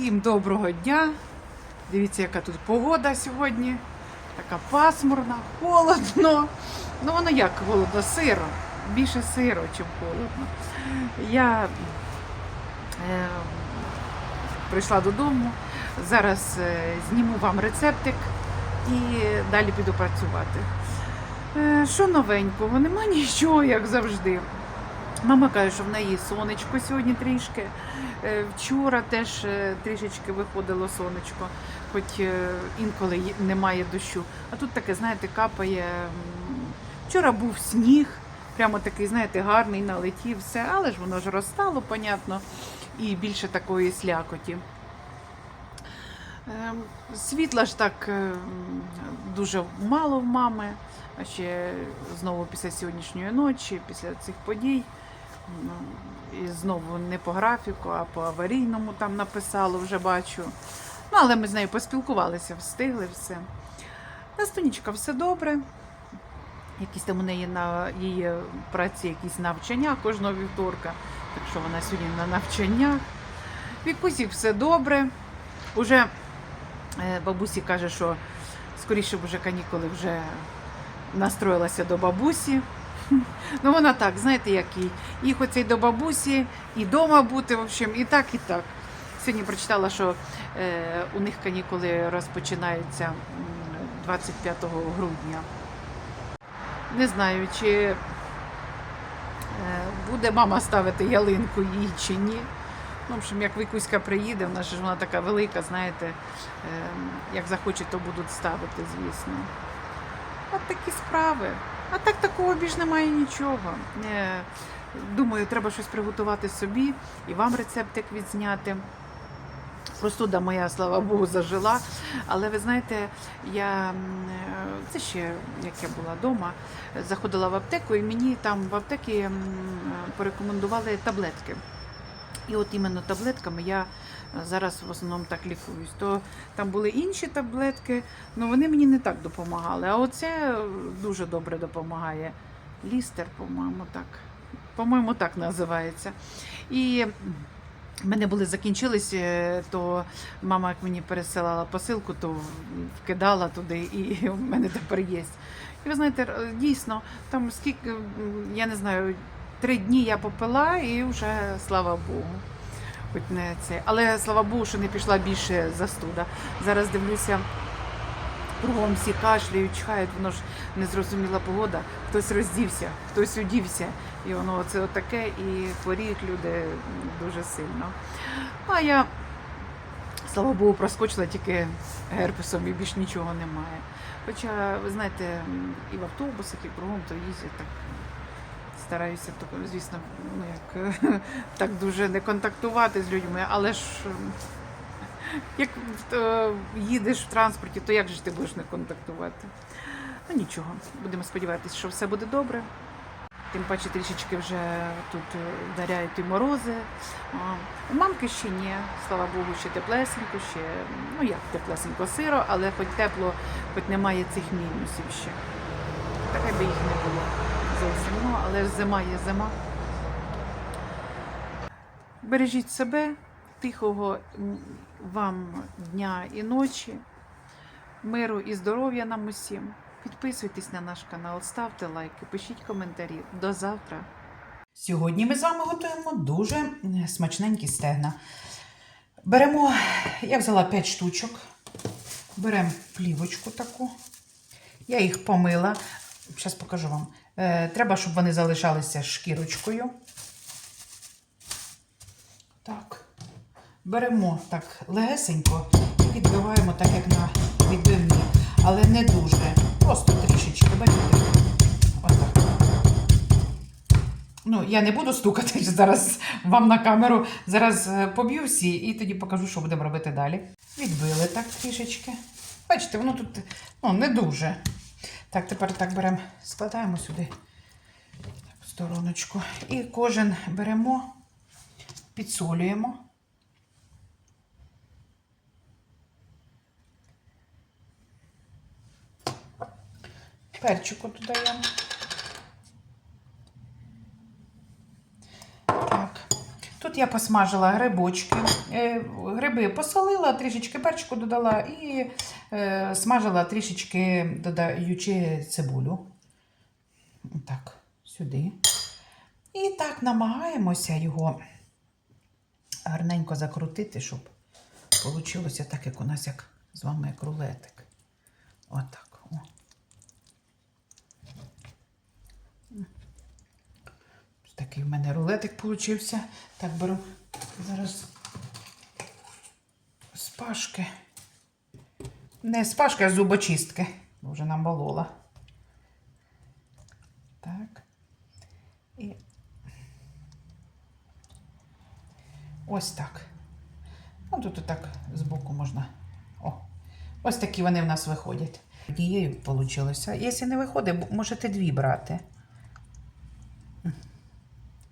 Всім доброго дня. Дивіться, яка тут погода сьогодні. Така пасмурна, холодно. Ну воно як холодно, сиро. Більше сиро, чим холодно. Я е, прийшла додому. Зараз е, зніму вам рецептик і далі піду працювати. Е, що новенького? Нема нічого, як завжди. Мама каже, що в неї сонечко сьогодні трішки. Е, Вчора теж е, трішечки виходило сонечко, хоч е, інколи немає дощу. А тут таке, знаєте, капає. Вчора був сніг, прямо такий, знаєте, гарний, налетів, все, але ж воно ж розстало, понятно, і більше такої слякоті. Ем, Світла ж так дуже мало в мами, а ще знову після сьогоднішньої ночі, після цих подій. І знову не по графіку, а по аварійному там написало, вже бачу. Ну, але ми з нею поспілкувалися, встигли все. Настунічка, все добре. Якісь там у неї на її праці якісь навчання кожного вівторка. Так що вона сьогодні на навчаннях. Вікусі все добре. Уже е, бабусі каже, що скоріше вже канікули вже настроїлася до бабусі. Ну, вона так, знаєте, як і їх оцей до бабусі, і дома бути, в общем, і так, і так. Сьогодні прочитала, що е, у них канікули розпочинаються 25 грудня. Не знаю, чи е, буде мама ставити ялинку їй чи ні. Ну, в общем, як Вікуська приїде, вона ж вона така велика, знаєте, е, як захоче, то будуть ставити, звісно. От такі справи. А так такого більш немає нічого. Е, Думаю, треба щось приготувати собі і вам рецептик відзняти. Простуда моя, слава Богу, зажила. Але ви знаєте, я е, це ще як я була вдома, заходила в аптеку, і мені там в аптеки порекомендували таблетки. І от іменно таблетками я зараз в основному так лікуюсь. То там були інші таблетки, але вони мені не так допомагали. А оце дуже добре допомагає. Лістер, по-моєму, так. По-моєму, так називається. І в мене були закінчились, е, то мама як мені пересилала посилку, то вкидала туди, і в мене тепер є. І ви знаєте, дійсно, там скільки, я не знаю, три дні я попила і вже слава Богу. Хоч не це. Але слава Богу, що не пішла більше застуда. Зараз дивлюся, кругом всі кашляють, чхають, воно ж незрозуміла погода. Хтось роздівся, хтось удівся. І воно це отаке, і хворіють люди дуже сильно. А я, слава Богу, проскочила тільки герпесом і більш нічого немає. Хоча, ви знаєте, і в автобусах, і кругом то їздять так. Стараюся, звісно, ну як так дуже не контактувати з людьми, але ж як е, їдеш в транспорті, то як же ти будеш не контактувати? Ну нічого, будемо сподіватися, що все буде добре. Тим паче трішечки вже тут е, вдаряють і морози. У мамки ще ні, слава Богу, ще теплесенько, ще ну як теплесенько сиро, але хоч тепло, хоч немає цих мінусів ще. Таке би їх не було зовсім. Ну, але ж зима є зима. Бережіть себе, тихого вам дня і ночі, миру і здоров'я нам усім. Підписуйтесь на наш канал, ставте лайки, пишіть коментарі. До завтра. Сьогодні ми з вами готуємо дуже смачненькі стегна. Беремо, я взяла 5 штучок. Беремо плівочку таку. Я їх помила. Зараз покажу вам. Е, треба, щоб вони залишалися шкірочкою. Так. Беремо так легесенько і відбиваємо так, як на відбивні. Але не дуже. Просто трішечки. Бачите? Отак. Ну, я не буду стукати зараз вам на камеру. Зараз е, поб'ю всі і тоді покажу, що будемо робити далі. Відбили так трішечки. Бачите, воно тут ну, не дуже. Так, тепер так беремо, складаємо сюди в стороночку. І кожен беремо, підсолюємо. Перчику додаємо. Так. Тут я посмажила грибочки. Е, Гриби посолила, трішечки перчику додала і е, смажила трішечки додаючи цибулю. Так, сюди. І так намагаємося його гарненько закрутити, щоб вийшло так, як у нас як з вами як рулетик. Отак. О. Ось Такий в мене рулетик получився. Так, беру зараз спашки. Не спашки, а зубочистки. Бо вже нам болола. Так. І ось так. Ну, тут отак збоку можна. О, ось такі вони в нас виходять. Однією вийшло. Якщо не виходить, можете дві брати. М.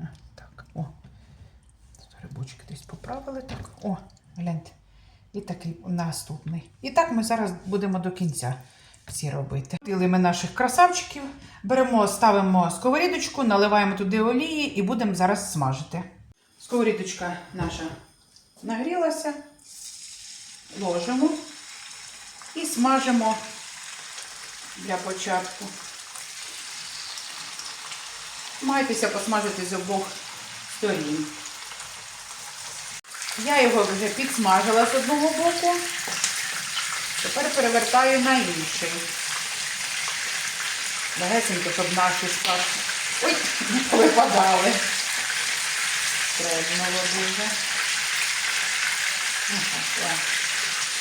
А, Так, о. Тут Грибочки так. О, гляньте. І такий наступний. І так ми зараз будемо до кінця всі робити. Діли ми наших красавчиків. Беремо, ставимо сковорідочку, наливаємо туди олії і будемо зараз смажити. Сковорідочка наша нагрілася, ложимо і смажимо для початку. Майтеся посмажити з обох сторін. Я його вже підсмажила з одного боку. Тепер перевертаю на інший. Легесенько, щоб наші спарки. Ой, не повипадали. Стрельнуло дуже.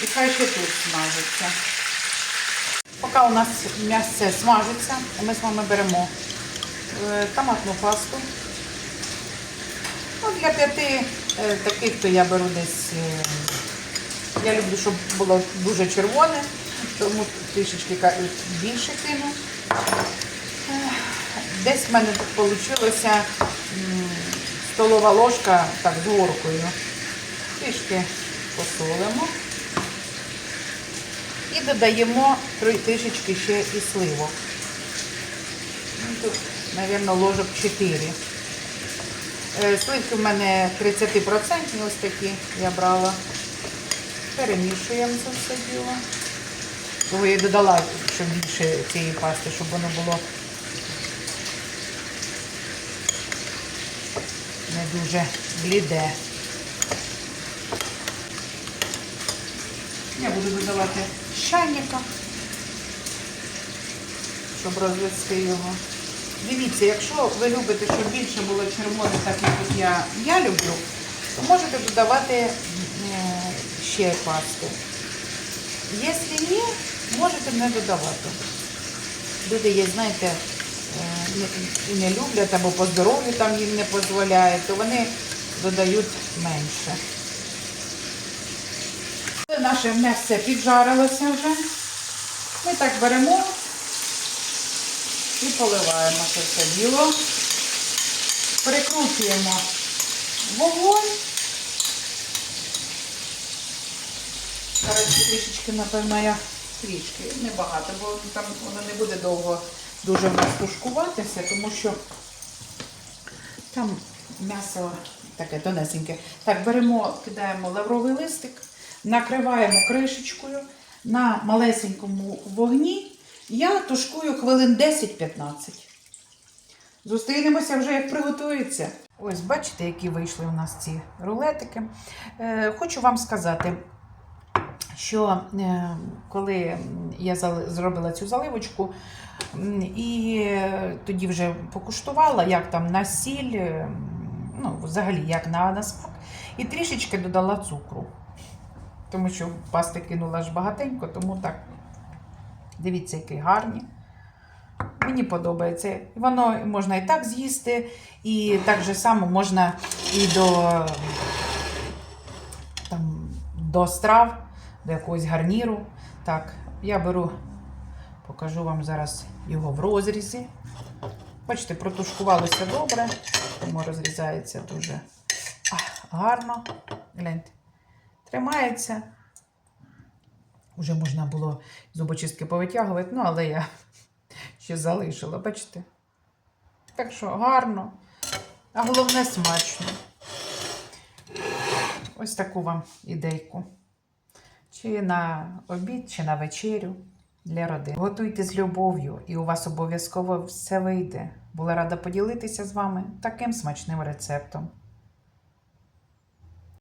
І хай ще тут смажиться. Поки у нас м'ясце смажиться, ми з вами беремо е, томатну пасту. Ну, для п'яти таких, то я беру десь. е, я люблю, щоб було дуже червоне, тому трішечки більше кину. Е, Десь в мене вийшло столова ложка так, з горкою. Трішки посолимо. І додаємо трішечки ще і сливок. Ну, Тут, мабуть, ложок 4. Е, Сливки в мене 30% ось такі я брала. Перемішуємо це все діло. Того я додала, щоб більше цієї пасти, щоб воно було не дуже бліде. Я буду додавати чайника, щоб розвести його. Дивіться, якщо ви любите, щоб більше було червоне, так як я, я люблю, то можете додавати е, ще пасти. Якщо ні, можете не додавати. Люди є, знаєте, е, і не люблять або по здоров'ю там їм не дозволяє, то вони додають менше. Наше м'ясо піджарилося вже. Ми так беремо і поливаємо це все діло. Перекручуємо вогонь. Зараз трішечки, напевно, я трішки, небагато, бо там воно не буде довго дуже в нас тушкуватися, тому що там м'ясо таке тонесеньке. Так, беремо, кидаємо лавровий листик, накриваємо кришечкою на малесенькому вогні. Я тушкую хвилин 10-15. Зустрінемося вже, як приготується. Ось, бачите, які вийшли у нас ці рулетики. Е, хочу вам сказати, що е, коли я зробила цю заливочку, і е, тоді вже покуштувала, як там на сіль, е, ну, взагалі, як на, на смак, і трішечки додала цукру. Тому що пасти кинула ж багатенько, тому так. Дивіться, які гарні. Мені подобається. Воно можна і так з'їсти, і так же само можна і до, там, до страв, до якогось гарніру. Так, я беру, покажу вам зараз його в розрізі. Бачите, протушкувалося добре, тому розрізається дуже а, гарно. Гляньте, тримається. Уже можна було зубочистки повитягувати, ну, але я ще залишила, бачите? Так що гарно, а головне смачно. ось таку вам ідейку. Чи на обід, чи на вечерю для родини. Готуйте з любов'ю, і у вас обов'язково все вийде. Була рада поділитися з вами таким смачним рецептом.